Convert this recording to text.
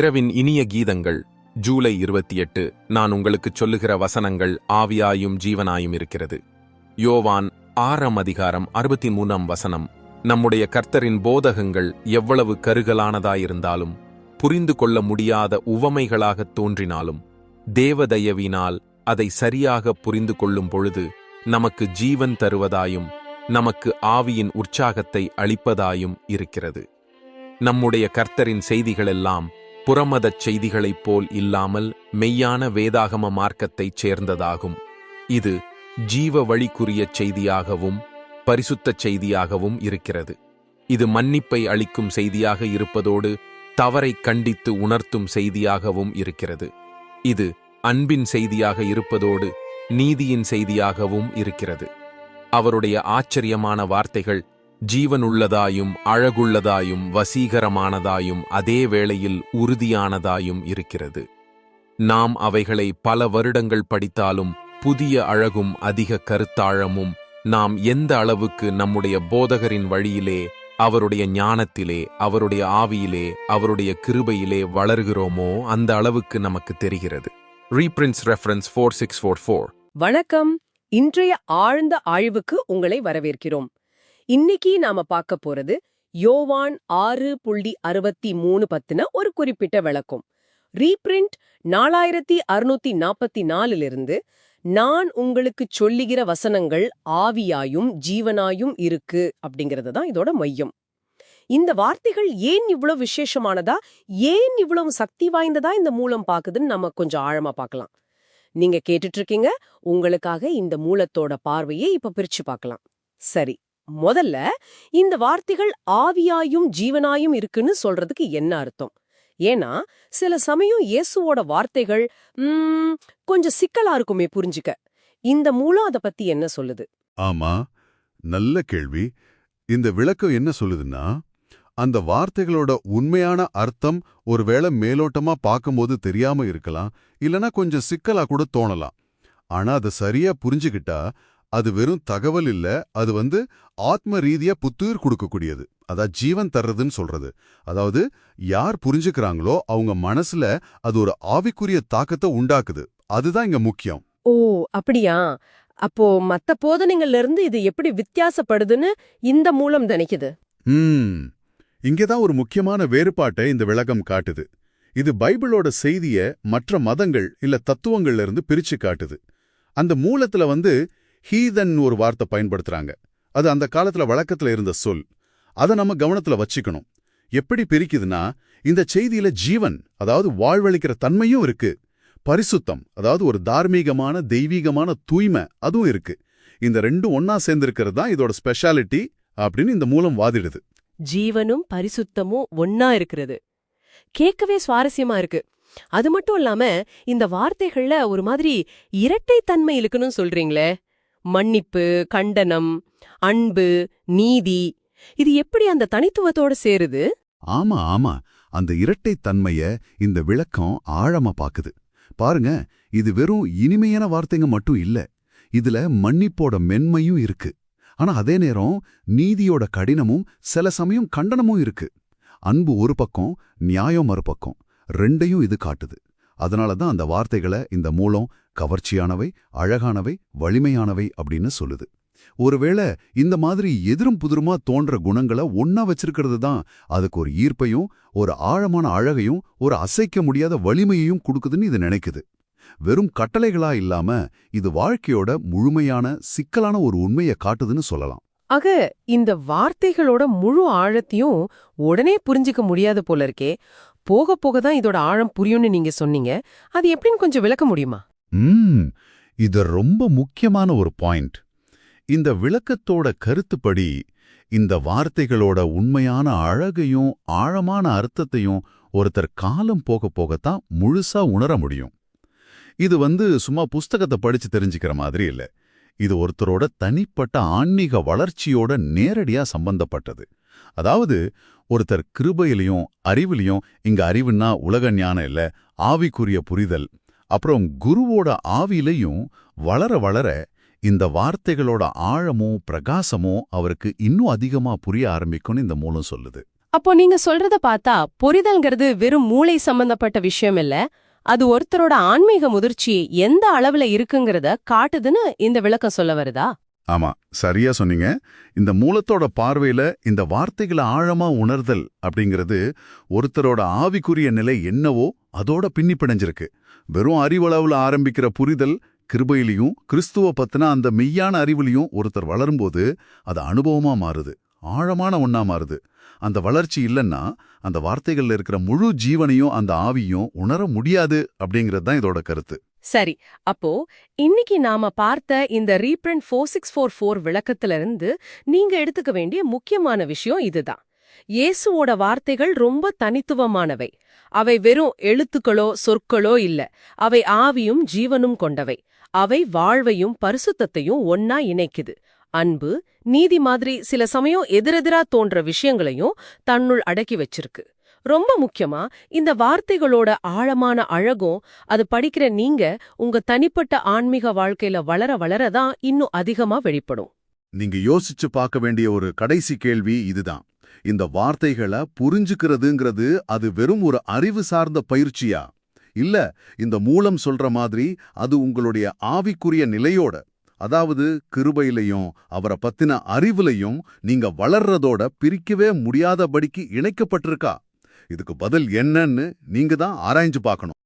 இரவின் இனிய கீதங்கள் ஜூலை இருபத்தி எட்டு நான் உங்களுக்கு சொல்லுகிற வசனங்கள் ஆவியாயும் ஜீவனாயும் இருக்கிறது. யோவான் ஆறாம் அதிகாரம் அறுபத்தி மூணாம் வசனம். நம்முடைய கர்த்தரின் போதகங்கள் எவ்வளவு கருகலானதாயிருந்தாலும் புரிந்து கொள்ள முடியாத உவமைகளாகத் தோன்றினாலும் தேவதயவினால் அதை சரியாக புரிந்து கொள்ளும் பொழுது நமக்கு ஜீவன் தருவதாயும் நமக்கு ஆவியின் உற்சாகத்தை அளிப்பதாயும் இருக்கிறது. நம்முடைய கர்த்தரின் செய்திகளெல்லாம் புறமதச் செய்திகளைப் போல் இல்லாமல் மெய்யான வேதாகம மார்க்கத்தைச் சேர்ந்ததாகும். இது ஜீவ வழிக்குரிய செய்தியாகவும் பரிசுத்தச் செய்தியாகவும் இருக்கிறது. இது மன்னிப்பை அளிக்கும் செய்தியாக இருப்பதோடு தவறைக் கண்டித்து உணர்த்தும் செய்தியாகவும் இருக்கிறது. இது அன்பின் செய்தியாக இருப்பதோடு நீதியின் செய்தியாகவும் இருக்கிறது. அவருடைய ஆச்சரியமான வார்த்தைகள் ஜீவனுள்ளதாயும் அழகுள்ளதாயும் வசீகரமானதாயும் அதே வேளையில் உறுதியானதாயும் இருக்கிறது. நாம் அவைகளை பல வருடங்கள் படித்தாலும் புதிய அழகும் அதிக கருத்தாழமும் நாம் எந்த அளவுக்கு நம்முடைய போதகரின் வழியிலே அவருடைய ஞானத்திலே அவருடைய ஆவியிலே அவருடைய கிருபையிலே வளர்கிறோமோ அந்த அளவுக்கு நமக்கு தெரிகிறது. ரீபிரின்ஸ் reference four six four four வணக்கம். இன்றைய ஆழ்ந்த ஆய்வுக்கு உங்களை வரவேற்கிறோம். இன்னைக்கு நாம பார்க்க போறது யோவான் ஆறு புள்ளி அறுபத்தி மூணு பத்தின ஒரு குறிப்பிட்ட விளக்கம். ரீபிரிண்ட் நாலாயிரத்தி அறுநூத்தி நாற்பத்தி நாலிலிருந்து நான் உங்களுக்கு சொல்லுகிற வசனங்கள் ஆவியாயும் ஜீவனாயும் இருக்கு அப்படிங்கிறது தான் இதோட மையம். இந்த வார்த்தைகள் ஏன் இவ்வளவு விசேஷமானதா? ஏன் இவ்வளவு சக்தி வாய்ந்ததா இந்த மூலம் பாக்குதுன்னு நம்ம கொஞ்சம் ஆழமா பார்க்கலாம். நீங்க கேட்டுட்டு இருக்கீங்க உங்களுக்காக இந்த மூலத்தோட பார்வையை இப்ப பிரிச்சு பார்க்கலாம். சரி முதல்ல இந்த வார்த்தைகள் ஆவியாயும் ஜீவனாயும் இருக்குன்னு சொல்றதுக்கு என்ன அர்த்தம்? ஏன்னா சில சமயம் இயேசுவோட வார்த்தைகள் கொஞ்சம் சிக்கலா இருக்குமே புரிஞ்சுக்க. இந்த மூலம் அத பத்தி என்ன சொல்லுது? ஆமா நல்ல கேள்வி. இந்த விளக்கம் என்ன சொல்லுதுன்னா அந்த வார்த்தைகளோட உண்மையான அர்த்தம் ஒருவேளை மேலோட்டமா பார்க்கும்போது தெரியாம இருக்கலாம் இல்லனா கொஞ்சம் சிக்கலா கூட தோணலாம். ஆனா அதை சரியா புரிஞ்சுகிட்டா அது வெறும் தகவல் இல்ல அது வந்து ஆத்ம ரீதியா புத்துயிர் கொடுக்கக்கூடியது. அதான் ஜீவன் தர்றதுன்னு சொல்றது. அதாவது யார் புரிஞ்சுக்கிறாங்களோ அவங்க மனசுல அது ஒரு ஆவிக்குரிய தாக்கத்தை உண்டாக்குது. அதுதான் இங்க முக்கியம். ஓ அப்படியா? அப்போ மத்த போதனைகள்ல இருந்து இது எப்படி வித்தியாசப்படுதுன்னு இந்த மூலம் நினைக்குது. ம். இங்கேதான் ஒரு முக்கியமான வேறுபாட்டை இந்த விளக்கம் காட்டுது. இது பைபிளோட செய்திய மற்ற மதங்கள் இல்ல தத்துவங்கள்ல இருந்து பிரிச்சு காட்டுது. அந்த மூலத்துல வந்து ஹீதன் ஒரு வார்த்தை பயன்படுத்துறாங்க. அது அந்த காலத்துல வழக்கத்துல இருந்த சொல். அதை நம்ம கவனத்துல வச்சுக்கணும். எப்படி பிரிக்குதுன்னா இந்த செய்தியில ஜீவன் அதாவது வாழ்வளிக்கிற தன்மையும் இருக்கு. பரிசுத்தம் அதாவது ஒரு தார்மீகமான தெய்வீகமான தூய்மை அதுவும் இருக்கு. இந்த ரெண்டும் ஒன்னா சேர்ந்திருக்கிறது தான் இதோட ஸ்பெஷாலிட்டி அப்படின்னு இந்த மூலம் வாதிடுது. ஜீவனும் பரிசுத்தமும் ஒன்னா இருக்கிறது. கேட்கவே சுவாரஸ்யமா இருக்கு. அது மட்டும் இல்லாம இந்த வார்த்தைகள்ல ஒரு மாதிரி இரட்டை தன்மை இருக்குன்னு சொல்றீங்களே. மன்னிப்பு கண்டனம் அன்பு நீதி. இது எப்படி அந்த தனித்துவத்தோட சேருது? ஆமா ஆமா. அந்த இரட்டை தன்மைய இந்த விளக்கம் ஆழமா பாக்குது. பாருங்க இது வெறும் இனிமையான வார்த்தைங்க மட்டும் இல்ல. இதுல மன்னிப்போட மென்மையும் இருக்கு. ஆனா அதே நேரம் நீதியோட கடினமும் சில சமயம் கண்டனமும் இருக்கு. அன்பு ஒரு பக்கம் நியாயம் மறுபக்கம். ரெண்டையும் இது காட்டுது. அதனால தான் அந்த வார்த்தைகளை இந்த மூலம் கவர்ச்சியானவை அழகானவை வலிமையானவை அப்படின்னு சொல்லுது. ஒருவேளை இந்த மாதிரி எதிரும் புதிருமா தோன்ற குணங்களை ஒன்னா வச்சிருக்கிறது தான் அதுக்கு ஒரு ஈர்ப்பையும் ஒரு ஆழமான அழகையும் ஒரு அசைக்க முடியாத வலிமையையும் கொடுக்குதுன்னு இது நினைக்குது. வெறும் கட்டளைகளா இல்லாம இது வாழ்க்கையோட முழுமையான சிக்கலான ஒரு உண்மையை காட்டுதுன்னு சொல்லலாம். ஆக இந்த வார்த்தைகளோட முழு ஆழத்தையும் உடனே புரிஞ்சுக்க முடியாத போல இருக்கே. போக போக தான் இதோட ஆழம் புரியும்னு நீங்க சொன்னீங்க. அது எப்படின்னு கொஞ்சம் விளக்க முடியுமா? ம் இது ரொம்ப முக்கியமான ஒரு பாயிண்ட். இந்த விளக்கத்தோட கருத்துப்படி இந்த வார்த்தைகளோட உண்மையான அழகையும் ஆழமான அர்த்தத்தையும் ஒருத்தர் காலம் போக போகத்தான் முழுசா உணர முடியும். இது வந்து சும்மா புஸ்தகத்தை படிச்சு தெரிஞ்சுக்கிற மாதிரி இல்ல. இது ஒருத்தரோட தனிப்பட்ட ஆன்மீக வளர்ச்சியோட நேரடியா சம்பந்தப்பட்டது. அதாவது ஒருத்தர் கிருபையிலையும் அறிவிலையும் இங்க அறிவுன்னா உலக ஞானம் இல்ல ஆவிக்குரிய புரிதல் அப்புறம் குருவோட ஆவிலையும் வளர வளர இந்த வார்த்தைகளோட ஆழமும் பிரகாசமும் அவருக்கு இன்னும் அதிகமா புரிய ஆரம்பிக்கும்னு இந்த மூலம் சொல்லுது. அப்போ நீங்க சொல்றத பார்த்தா புரிதல்ங்கிறது வெறும் மூளை சம்பந்தப்பட்ட விஷயம் இல்ல அது ஒருத்தரோட ஆன்மீக முதிர்ச்சி எந்த அளவுல இருக்குங்கிறத காட்டுதுன்னு இந்த விளக்கம் சொல்ல வருதா? ஆமா சரியா சொன்னீங்க. இந்த மூலத்தோட பார்வையில இந்த வார்த்தைகளை ஆழமா உணர்தல் அப்படிங்கிறது ஒருத்தரோட ஆவிக்குரிய நிலை என்னவோ அதோட பின்னி பிணைஞ்சிருக்கு வெறும் அறிவளவுல ஆரம்பிக்கிற புரிதல் கிருபையிலையும் கிறிஸ்துவ பத்தின அந்த மெய்யான அறிவுலையும் ஒருத்தர் வளரும்போது அது அனுபவமா மாறுது. ஆழமான ஒன்னா மாறுது. அந்த வளர்ச்சி இல்லைன்னா அந்த வார்த்தைகள்ல இருக்கிற முழு ஜீவனையும் அந்த ஆவியும் உணர முடியாது அப்படிங்கிறது தான் இதோட கருத்து. சரி அப்போ இன்னைக்கு நாம பார்த்த இந்த reprint four six four four விளக்கத்துல இருந்து நீங்க எடுத்துக்க வேண்டிய முக்கியமான விஷயம் இதுதான். இயேசுவோட வார்த்தைகள் ரொம்ப தனித்துவமானவை. அவை வெறும் எழுத்துக்களோ சொற்களோ இல்ல. அவை ஆவியும் ஜீவனும் கொண்டவை. அவை வாழ்வையும் பரிசுத்தத்தையும் ஒன்னா இணைக்குது. அன்பு நீதி மாதிரி சில சமயம் எதிரெதிரா தோன்ற விஷயங்களையும் தன்னுள் அடக்கி வச்சிருக்கு. ரொம்ப முக்கியமா இந்த வார்த்தைகளோட ஆழமான அழகும் அது படிக்கிற நீங்க உங்க தனிப்பட்ட ஆன்மீக வாழ்க்கையில வளர வளரதான் இன்னும் அதிகமா வெளிப்படும். நீங்க யோசிச்சு பார்க்க வேண்டிய ஒரு கடைசி கேள்வி இதுதான். இந்த வார்த்தைகளை புரிஞ்சுக்கிறதுங்கிறது அது வெறும் ஒரு அறிவு சார்ந்த பயிற்சியா? இல்ல இந்த மூலம் சொல்ற மாதிரி அது உங்களுடைய ஆவிக்குரிய நிலையோட அதாவது கிருபையிலையும் அவரை பத்தின அறிவுலையும் நீங்க வளர்றதோட பிரிக்கவே முடியாதபடிக்கு இணைக்கப்பட்டிருக்கா? இதுக்கு பதில் என்னன்னு நீங்க தான் ஆராய்ஞ்சு பார்க்கணும்.